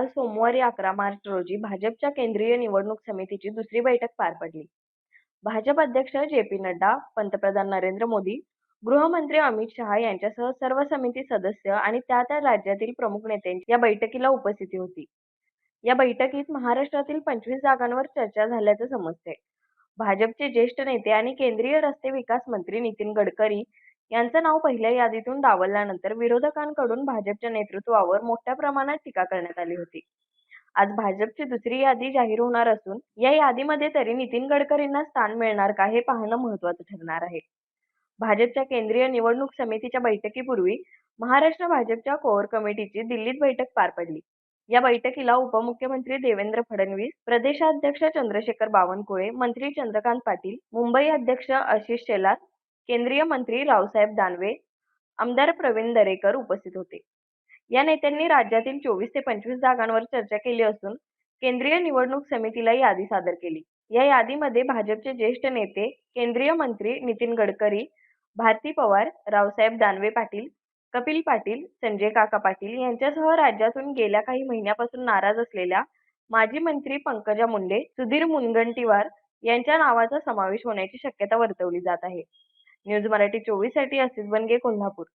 काल सोमवारी अकरा मार्च रोजी भाजपच्या केंद्रीय निवडणूक समितीची दुसरी बैठक पार पडली. भाजप अध्यक्ष जे पी नड्डा, पंतप्रधान नरेंद्र मोदी, गृहमंत्री अमित शहा यांच्यासह सर्व समिती सदस्य आणि त्या त्या राज्यातील प्रमुख नेत्यांची या बैठकीला उपस्थिती होती. या बैठकीत महाराष्ट्रातील पंचवीस जागांवर चर्चा झाल्याचं समजते भाजपचे ज्येष्ठ नेते आणि केंद्रीय रस्ते विकास मंत्री नितीन गडकरी यांचं नाव पहिल्या यादीतून डावलल्यानंतर विरोधकांकडून भाजपच्या नेतृत्वावर मोठ्या प्रमाणात टीका करण्यात आली होती. आज भाजपची दुसरी यादी जाहीर होणार असून या यादीमध्ये तरी नितीन गडकरींना स्थान मिळणार का हे पाहणं महत्त्वाचं ठरणार आहे. भाजपच्या केंद्रीय निवडणूक समितीच्या बैठकीपूर्वी महाराष्ट्र भाजपच्या कोअर कमिटीची दिल्लीत बैठक पार पडली. या बैठकीला उपमुख्यमंत्री देवेंद्र फडणवीस, प्रदेशाध्यक्ष चंद्रशेखर बावनकुळे, मंत्री चंद्रकांत पाटील, मुंबई अध्यक्ष आशिष शेलार, केंद्रीय मंत्री रावसाहेब दानवे, आमदार प्रवीण दरेकर उपस्थित होते. या नेत्यांनी राज्यातील चोवीस ते पंचवीस जागांवर चर्चा केली असून केंद्रीय निवडणूक समितीला यादी सादर केली. या यादीमध्ये भाजपचे ज्येष्ठ नेते, केंद्रीय मंत्री नितीन गडकरी, भारती पवार, रावसाहेब दानवे पाटील, कपिल पाटील, संजय काका पाटील यांच्यासह राज्यातून गेल्या काही महिन्यापासून नाराज असलेल्या माजी मंत्री पंकजा मुंडे, सुधीर मुनगंटीवार यांच्या नावाचा समावेश होण्याची शक्यता वर्तवली जात आहे. न्यूज मराठी चोवीससाठी आसिफ बनगे, कोल्हापूर.